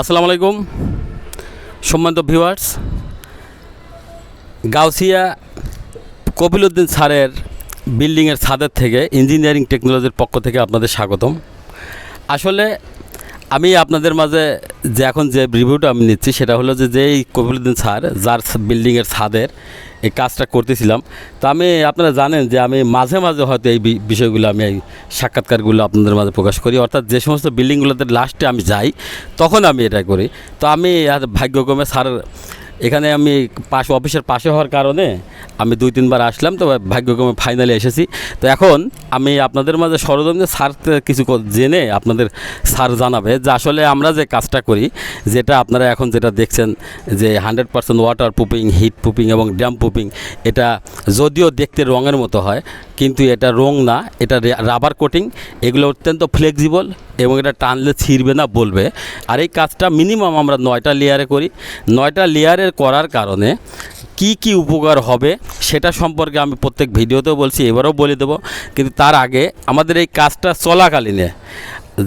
আসসালামু আলাইকুম। সম্মানিত ভিউয়ার্স, গাউসিয়া কপিলউদ্দিন স্যারের বিল্ডিংয়ের ছাদের থেকে ইঞ্জিনিয়ারিং টেকনোলজির পক্ষ থেকে আপনাদের স্বাগতম। আসলে আমি আপনাদের মাঝে যে এখন যে রিভিউটা আমি নিচ্ছি, সেটা হলো যে যেই কপিলুদ্দিন স্যার, যার বিল্ডিংয়ের ছাদের এই কাজটা করতেছিলাম, তো আমি, আপনারা জানেন যে আমি মাঝে মাঝে হয়তো এই বিষয়গুলো আমি এই সাক্ষাৎকারগুলো আপনাদের মাঝে প্রকাশ করি। অর্থাৎ যে সমস্ত বিল্ডিংগুলোতে লাস্টে আমি যাই, তখন আমি এটা করি। তো আমি আর ভাগ্যক্রমে স্যার এখানে আমি পাশ অফিসের পাশে হওয়ার কারণে আমি দুই, তিনবার আসলাম, তো ভাগ্যক্রমে ফাইনালে এসেছি। তো এখন আমি আপনাদের মাঝে সরজমিনে স্যার কিছু জেনে আপনাদের স্যার জানাবে যে আসলে আমরা যে কাজটা করি, যেটা আপনারা এখন যেটা দেখছেন যে hundred percent water proofing heat proofing এবং ড্যাম প্রুফিং এটা যদিও দেখতে রঙের মতো হয় কিন্তু এটা রং না, এটা রাবার কোটিং এগুলো অত্যন্ত ফ্লেক্সিবল এবং এটা টানলে ছিঁড়বে না, বলবে। আর এই কাজটা মিনিমাম আমরা নয়টা লেয়ারে করি। নয়টা লেয়ারের করার কারণে কি কি উপকার হবে সেটা সম্পর্কে আমি প্রত্যেক ভিডিওতেও বলছি, এবারও বলে দেবো। কিন্তু তার আগে আমাদের এই কাজটা চলাকালীনে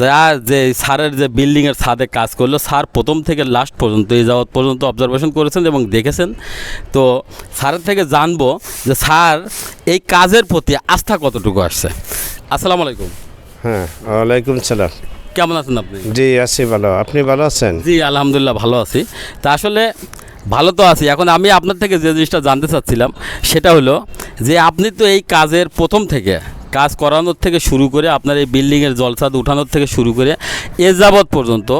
যা যে স্যারের যে বিল্ডিংয়ের ছাদে কাজ করল স্যার প্রথম থেকে লাস্ট পর্যন্ত এই যাওয়াত পর্যন্ত অবজারভেশন করেছেন এবং দেখেছেন। তো স্যারের থেকে জানব যে স্যার এই কাজের প্রতি আস্থা কতটুকু আসছে? আসসালামু আলাইকুম। হ্যাঁ ওয়ালাইকুম সালাম। কেমন আছেন আপনি? জি আছি ভালো। আপনি ভালো আছেন? জি আলহামদুলিল্লাহ ভালো আছি। তা আসলে ভালো তো আছি। এখন আমি আপনার থেকে যে জিনিসটা জানতে চাচ্ছিলাম সেটা হলো যে আপনি তো এই কাজের প্রথম থেকে কাজ করানোর থেকে শুরু করে আপনার এই বিল্ডিংয়ের জলসাদ উঠানোর থেকে শুরু করে এ যাবৎ পর্যন্ত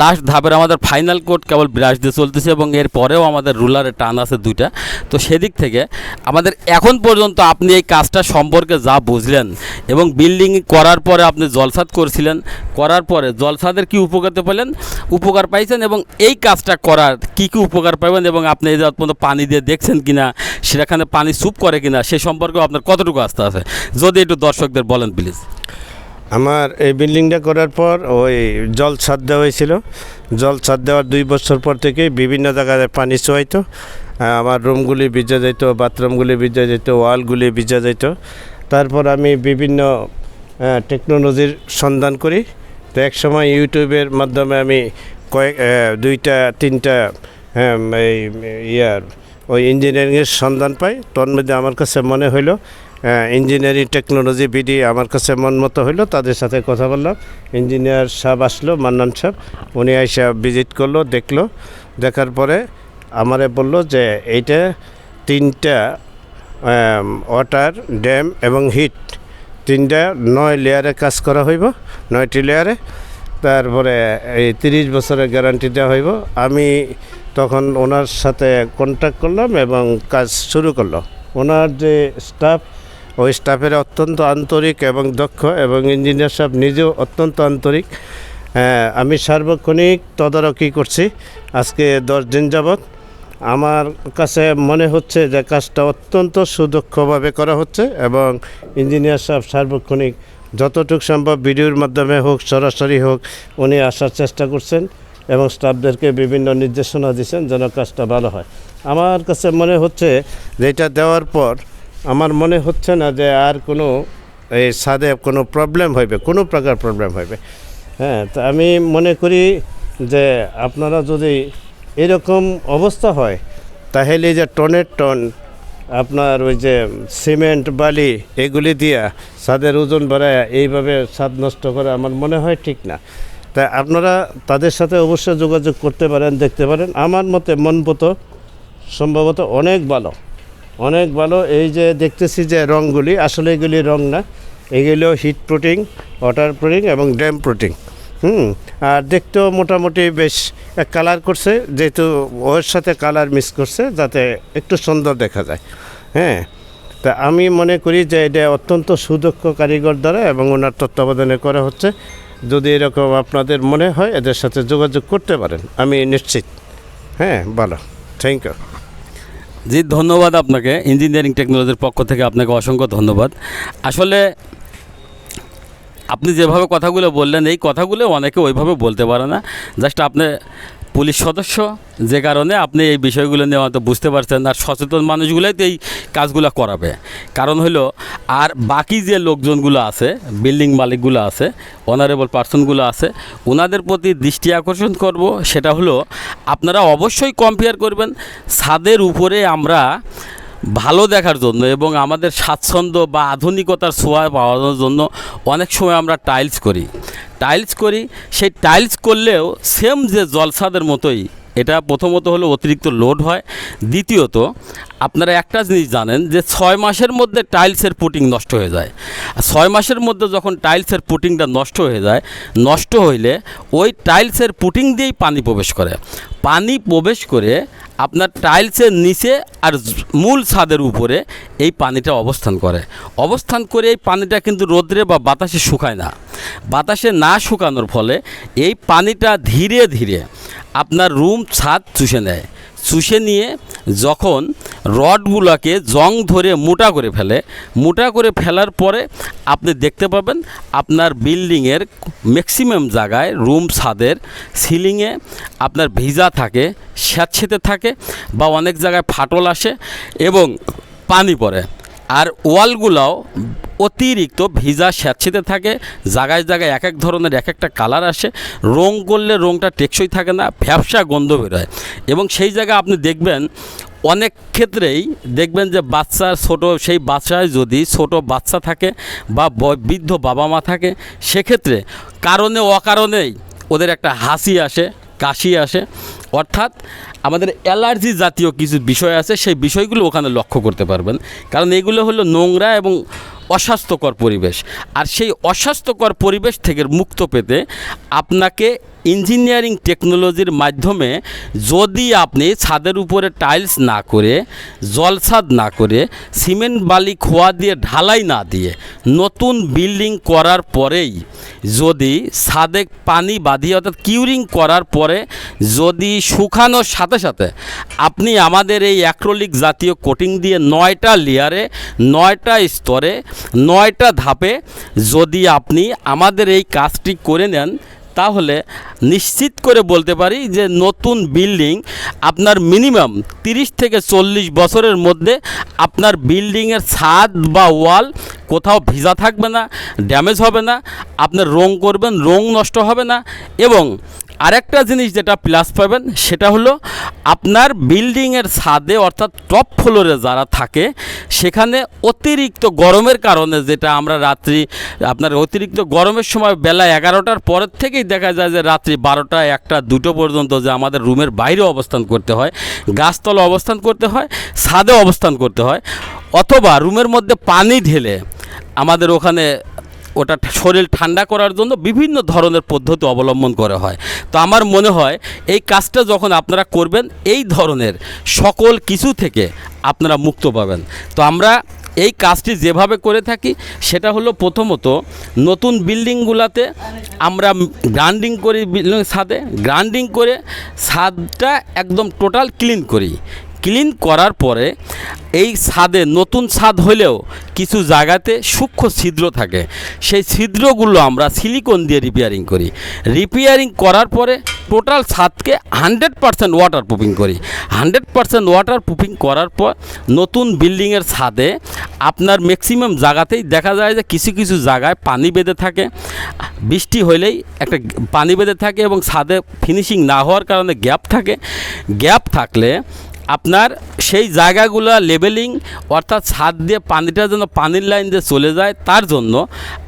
লাস্ট ধাপের আমাদের ফাইনাল কোড কেবল ব্রাশ দিয়ে চলতেছে এবং এর পরেও আমাদের রুলারের টান আছে দুইটা। তো সেদিক থেকে আমাদের এখন পর্যন্ত আপনি এই কাজটা সম্পর্কে যা বুঝলেন এবং বিল্ডিং করার পরে আপনি জলসাদ করছিলেন, করার পরে জলসাদের কি উপকার পেলেন? উপকার পাইছেন এবং এই কাজটা করার কি কি উপকার পাবেন এবং আপনি এই পর্যন্ত পানি দিয়ে দেখছেন কিনা, সেখানে পানি স্যুপ করে কিনা, সে সম্পর্কেও আপনার কতটুকু আস্থা আছে? যদি একটু দর্শকদের বলেন প্লিজ আমার এই বিল্ডিংটা করার পর ওই জল ছাদ দেওয়া হয়েছিল। জল ছাদ দেওয়ার দুই বছর পর থেকে বিভিন্ন জায়গায় পানি চোয়াইতো। আমার রুমগুলি ভিজে যেত বাথরুমগুলি ভিজে যেত ওয়ালগুলি ভিজে যেত তারপর আমি বিভিন্ন টেকনোলজির সন্ধান করি। তো এক সময় ইউটিউবের মাধ্যমে আমি কয়েক দুইটা, তিনটা এই ইয়ার ওই ইঞ্জিনিয়ারিংয়ের সন্ধান পাই। তোর মধ্যে আমার কাছে মনে হইল ইঞ্জিনিয়ারিং টেকনোলজি বিডি আমার কাছে মন মতো হইল, তাদের সাথে কথা বললাম। ইঞ্জিনিয়ার সাহেব আসলো, মান্নান সাহেব। উনি আইসা ভিজিট করল, দেখল। দেখার পরে আমারে বলল যে, এইটা তিনটা ওয়াটার ড্যাম এবং হিট তিনটা নয় লেয়ারে কাজ করা হইব, নয়টি লেয়ারে তারপরে এই তিরিশ বছরের গ্যারান্টি দেওয়া হইব। আমি তখন ওনার সাথে কন্ট্যাক্ট করলাম এবং কাজ শুরু করলাম ওনার যে স্টাফ ওই স্টাফের অত্যন্ত আন্তরিক এবং দক্ষ এবং ইঞ্জিনিয়ার সাহেব নিজেও অত্যন্ত আন্তরিক। হ্যাঁ, আমি সার্বক্ষণিক তদারকি করছি আজকে দশ দিন যাবৎ। আমার কাছে মনে হচ্ছে যে কাজটা অত্যন্ত সুদক্ষভাবে করা হচ্ছে এবং ইঞ্জিনিয়ার সাহেব সার্বক্ষণিক যতটুকু সম্ভব ভিডিওর মাধ্যমে হোক সরাসরি হোক উনি আসার চেষ্টা করছেন এবং স্টাফদেরকে বিভিন্ন নির্দেশনা দিচ্ছেন যেন কাজটা ভালো হয়। আমার কাছে মনে হচ্ছে যে এটা দেওয়ার পর আমার মনে হচ্ছে না যে আর কোনো, এই ছাদে কোনো প্রবলেম হইবে, কোনো প্রকার প্রবলেম হইবে। হ্যাঁ তা আমি মনে করি যে আপনারা যদি এরকম অবস্থা হয়, তাহলে যে টনের টন, আপনার ওই যে সিমেন্ট, বালি, এগুলি দিয়া ছাদের ওজন বাড়ায় এইভাবে ছাদ নষ্ট করা আমার মনে হয় ঠিক না। তাই আপনারা তাদের সাথে অবশ্যই যোগাযোগ করতে পারেন, দেখতে পারেন। আমার মতে মন সম্ভবত অনেক ভালো। অনেক ভালো। এই যে দেখতেছি যে রঙগুলি আসলে এগুলি রং না। এগুলো হিট প্রোটিং ওয়াটার প্রোটিং এবং ড্যাম প্রোটিং হুম, আর দেখতেও মোটামুটি বেশ কালার করছে, যেহেতু ওর সাথে কালার মিস করছে, যাতে একটু সুন্দর দেখা যায়। হ্যাঁ তা আমি মনে করি যে এটা অত্যন্ত সুদক্ষ কারিগর দ্বারা এবং ওনার তত্ত্বাবধানে করা হচ্ছে। যদি এরকম আপনাদের মনে হয়, এদের সাথে যোগাযোগ করতে পারেন। আমি নিশ্চিত। হ্যাঁ ভালো থ্যাংক ইউ জি, ধন্যবাদ আপনাকে। ইঞ্জিনিয়ারিং টেকনোলজির পক্ষ থেকে আপনাকে অসংখ্য ধন্যবাদ। আসলে আপনি যেভাবে কথাগুলো বললেন, এই কথাগুলো অনেকে ওইভাবে বলতে পারে না। জাস্ট আপনি পুলিশ সদস্য, যে কারণে আপনি এই বিষয়গুলো নিয়ে হয়তো বুঝতে পারছেন আর সচেতন মানুষগুলোই তো এই কাজগুলো করাবে। কারণ হলো আর বাকি যে লোকজনগুলো আছে, বিল্ডিং মালিকগুলো আছে অনারেবল পার্সনগুলো আছে ওনাদের প্রতি দৃষ্টি আকর্ষণ করব, সেটা হলো, আপনারা অবশ্যই কম্পেয়ার করবেন। ছাদের উপরে আমরা ভালো দেখার জন্য এবং আমাদের স্বাচ্ছন্দ্য বা আধুনিকতার ছোঁয়া পাওয়ানোর জন্য অনেক সময় আমরা টাইলস করি। টাইলস করি, সেই টাইলস করলেও সেম যে জলসাদের মতোই, এটা প্রথমত হলো অতিরিক্ত লোড হয়। দ্বিতীয়ত, আপনারা একটা জিনিস জানেন যে ছয় মাসের মধ্যে টাইলসের পুটিং নষ্ট হয়ে যায়। আর ছয় মাসের মধ্যে যখন টাইলসের পুটিংটা নষ্ট হয়ে যায়, নষ্ট হইলে ওই টাইলসের পুটিং দিয়েই পানি প্রবেশ করে। পানি প্রবেশ করে আপনার টাইলসের নিচে আর মূল ছাদের উপরে এই পানিটা অবস্থান করে। অবস্থান করে এই পানিটা কিন্তু রোদ্রে বা বাতাসে শুকায় না। বাতাসে না শুকানোর ফলে এই পানিটা ধীরে ধীরে আপনার রুম ছাদ চুষে নেয়। চুষে নিয়ে যখন রডগুলোকে জং ধরে মোটা করে ফেলে, মোটা করে ফেলার পরে আপনি দেখতে পাবেন আপনার বিল্ডিংয়ের ম্যাক্সিমাম জায়গায় রুম ছাদের সিলিংয়ে আপনার ভিজা থাকে, স্যাঁতসেঁতে থাকে বা অনেক জায়গায় ফাটল আসে এবং পানি পড়ে। আর ওয়ালগুলাও অতিরিক্ত ভিজা স্যাঁতসেঁতে থাকে, জায়গায় জায়গায় এক এক ধরনের এক একটা কালার আসে। রং করলে রংটা টেকসই থাকে না, ভ্যাবসা গন্ধ বেরোয়। এবং সেই জায়গায় আপনি দেখবেন, অনেক ক্ষেত্রেই দেখবেন যে বাচ্চা ছোট, সেই বাচ্চায় যদি ছোট বাচ্চা থাকে ব- বৃদ্ধ বাবা মা থাকে, সেক্ষেত্রে কারণে অকারণেই ওদের একটা হাসি আসে, কাশি আসে। অর্থাৎ আমাদের অ্যালার্জি জাতীয় কিছু বিষয় আছে, সেই বিষয়গুলো ওখানে লক্ষ্য করতে পারবেন। কারণ এগুলো হলো নোংরা এবং অস্বাস্থ্যকর পরিবেশ। আর সেই অস্বাস্থ্যকর পরিবেশ থেকে মুক্ত পেতে আপনাকে ইঞ্জিনিয়ারিং টেকনোলজির মাধ্যমে যদি আপনি ছাদের উপরে টাইলস না করে, জলছাদ না করে, সিমেন্ট, বালি, খোয়া দিয়ে, ঢালাই না দিয়ে নতুন বিল্ডিং করার পরেই যদি ছাদে পানি বাঁধিয়ে, অর্থাৎ কিউরিং করার পরে যদি শুকানোর সাথে সাথে আপনি আমাদের এই অ্যাক্রোলিক জাতীয় কোটিং দিয়ে নয়টা লেয়ারে, নয়টা স্তরে নয়টা ধাপে যদি আপনি আমাদের এই কাজটি করে নেন তাহলে নিশ্চিত করে বলতে পারি যে নতুন বিল্ডিং আপনার মিনিমাম তিরিশ থেকে চল্লিশ বছরের মধ্যে আপনার বিল্ডিংয়ের ছাদ বা ওয়াল কোথাও ভিজা থাকবে না, ড্যামেজ হবে না, আপনার রং করবেন, রং নষ্ট হবে না এবং আরেকটা জিনিস যেটা প্লাস পাবেন সেটা হলো আপনার বিল্ডিংয়ের ছাদে অর্থাৎ টপ ফ্লোরে যারা থাকে, সেখানে অতিরিক্ত গরমের কারণে যেটা আমরা রাত্রি আপনার অতিরিক্ত গরমের সময় বেলা এগারোটার পরের থেকেই দেখা যায় যে রাত্রি বারোটা একটা, দুটো পর্যন্ত যে আমাদের রুমের বাইরে অবস্থান করতে হয়, গাছতলা অবস্থান করতে হয়, ছাদে অবস্থান করতে হয়, অথবা রুমের মধ্যে পানি ঢেলে আমাদের ওখানে ওটা শরীর ঠান্ডা করার জন্য বিভিন্ন ধরনের পদ্ধতি অবলম্বন করা হয়। তো আমার মনে হয় এই কাজটা যখন আপনারা করবেন, এই ধরনের সকল কিছু থেকে আপনারা মুক্ত পাবেন। তো আমরা এই কাজটি যেভাবে করে থাকি, সেটা হলো প্রথমত নতুন বিল্ডিংগুলোতে আমরা গ্রান্ডিং করি বিল্ডিং ছাদে। গ্রান্ডিং করে ছাদটা একদম টোটাল ক্লিন করি। ক্লিন করার পরে এই ছাদে নতুন ছাদ হলেও কিছু জায়গাতে সূক্ষ্ম ছিদ্র থাকে। সেই ছিদ্রগুলো আমরা সিলিকন দিয়ে রিপেয়ারিং করি। রিপেয়ারিং করার পরে টোটাল ছাদকে হান্ড্রেড পারসেন্ট ওয়াটার প্রুফিং করি। হান্ড্রেড পারসেন্ট ওয়াটার প্রুফিং করার পর নতুন বিল্ডিংয়ের ছাদে আপনার ম্যাক্সিমাম জায়গাতেই দেখা যায় যে কিছু কিছু জায়গায় পানি বেঁধে থাকে। বৃষ্টি হইলেই একটা পানি বেঁধে থাকে এবং ছাদে ফিনিশিং না হওয়ার কারণে গ্যাপ থাকে। গ্যাপ থাকলে আপনার সেই জায়গাগুলো লেবেলিং অর্থাৎ ছাদ দিয়ে পানিটা যেন পানির লাইন দিয়ে চলে যায়, তার জন্য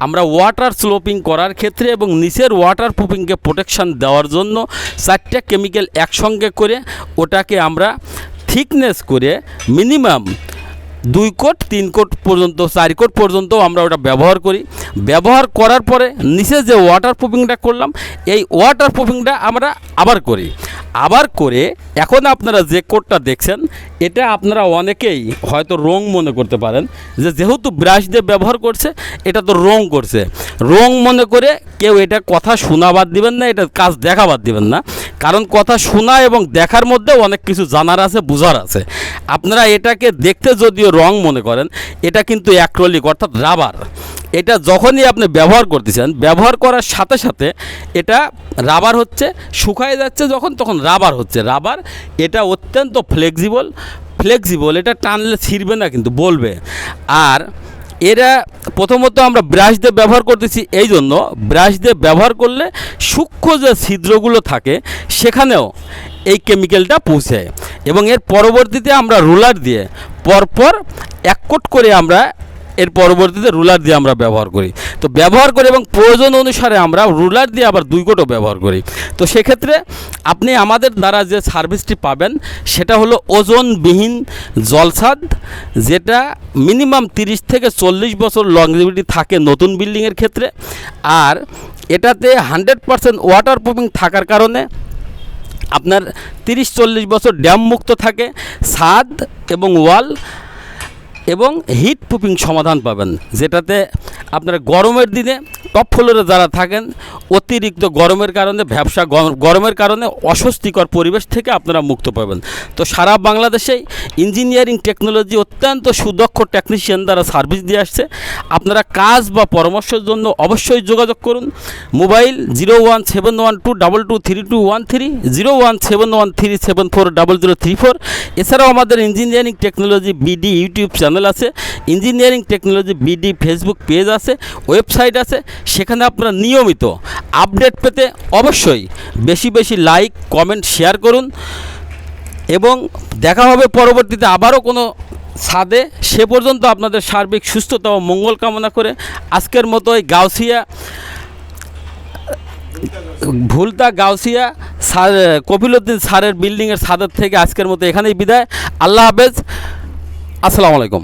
আমরা ওয়াটার স্লোপিং করার ক্ষেত্রে এবং নিচের ওয়াটার প্রুফিংকে প্রোটেকশান দেওয়ার জন্য চারটে কেমিক্যাল একসঙ্গে করে ওটাকে আমরা থিকনেস করে মিনিমাম দুই কোট, তিন কোট পর্যন্ত, চার কোট পর্যন্ত আমরা ওটা ব্যবহার করি। ব্যবহার করার পরে নিচে যে ওয়াটার প্রুফিংটা করলাম, এই ওয়াটার প্রুফিংটা আমরা আবার করি। আবার করে, এখন আপনারা যে কোডটা দেখছেন, এটা আপনারা অনেকেই হয়তো রং মনে করতে পারেন, যে যেহেতু ব্রাশ দিয়ে ব্যবহার করছে, এটা তো রং করছে। রং মনে করে কেউ এটা কথা শোনা বাদ দিবেন না, এটা কাজ দেখা বাদ দিবেন না। কারণ কথা শোনা এবং দেখার মধ্যে অনেক কিছু জানার আছে, বোঝার আছে। আপনারা এটাকে দেখতে যদিও রং মনে করেন, এটা কিন্তু অ্যাক্রোলিক অর্থাৎ রাবার। এটা যখনই আপনি ব্যবহার করতেছেন, ব্যবহার করার সাথে সাথে এটা রাবার হচ্ছে, শুকায় যাচ্ছে যখন, তখন রাবার হচ্ছে। রাবার এটা অত্যন্ত ফ্লেক্সিবল ফ্লেক্সিবল এটা টানলে ছিঁড়বে না কিন্তু, বলবে। আর এরা প্রথমত আমরা ব্রাশ দিয়ে ব্যবহার করতেছি, এই জন্য ব্রাশ দিয়ে ব্যবহার করলে সূক্ষ্ম যে ছিদ্রগুলো থাকে, সেখানেও এই কেমিক্যালটা পৌঁছায়। এবং এর পরবর্তীতে আমরা রোলার দিয়ে পরপর এক কোট করে আমরা এর পরবর্তীতে রুলার দিয়ে আমরা ব্যবহার করি। তো ব্যবহার করি এবং প্রয়োজন অনুসারে আমরা রুলার দিয়ে আবার দুই কোটও ব্যবহার করি। তো সেক্ষেত্রে আপনি আমাদের দ্বারা যে সার্ভিসটি পাবেন, সেটা হলো ওজনবিহীন জলসাদ, যেটা মিনিমাম তিরিশ থেকে চল্লিশ বছর লংজিভিটি থাকে নতুন বিল্ডিংয়ের ক্ষেত্রে। আর এটাতে হান্ড্রেড পারসেন্ট ওয়াটার প্রুফিং থাকার কারণে আপনার তিরিশ চল্লিশ বছর ড্যাম মুক্ত থাকে। ছাদ এবং ওয়াল এবং হিট প্রুফিং সমাধান পাবেন, যেটাতে আপনার গরমের দিনে টপ ফ্লোরে যারা থাকেন, অতিরিক্ত গরমের কারণে ব্যবসা গরমের কারণে অস্বস্তিকর পরিবেশ থেকে আপনারা মুক্ত পাবেন। তো সারা বাংলাদেশেই ইঞ্জিনিয়ারিং টেকনোলজি অত্যন্ত সুদক্ষ টেকনিশিয়ান দ্বারা সার্ভিস দিয়ে আসছে। আপনারা কাজ বা পরামর্শের জন্য অবশ্যই যোগাযোগ করুন। Mobile zero one seven one two double two three two one three, zero one seven one three seven four double zero three four. এছাড়াও আমাদের engineering technology BD YouTube channel আছে engineering technology BD Facebook page আছে website আছে, সেখানে আপনারা নিয়মিত update পেতে অবশ্যই বেশি বেশি লাইক কমেন্ট শেয়ার করুন। এবং দেখা হবে পরবর্তীতে আবারও কোনো ছাদে। সে পর্যন্ত আপনাদের সার্বিক সুস্থতা ও মঙ্গল কামনা করে আজকের মতো এই গাউসিয়া, ভুলতা গাউসিয়া স্যার কপিলউদ্দিন স্যারের বিল্ডিংয়ের ছাদের থেকে আজকের মতো এখানেই বিদায়। আল্লাহ হাফেজ। আসসালামু আলাইকুম।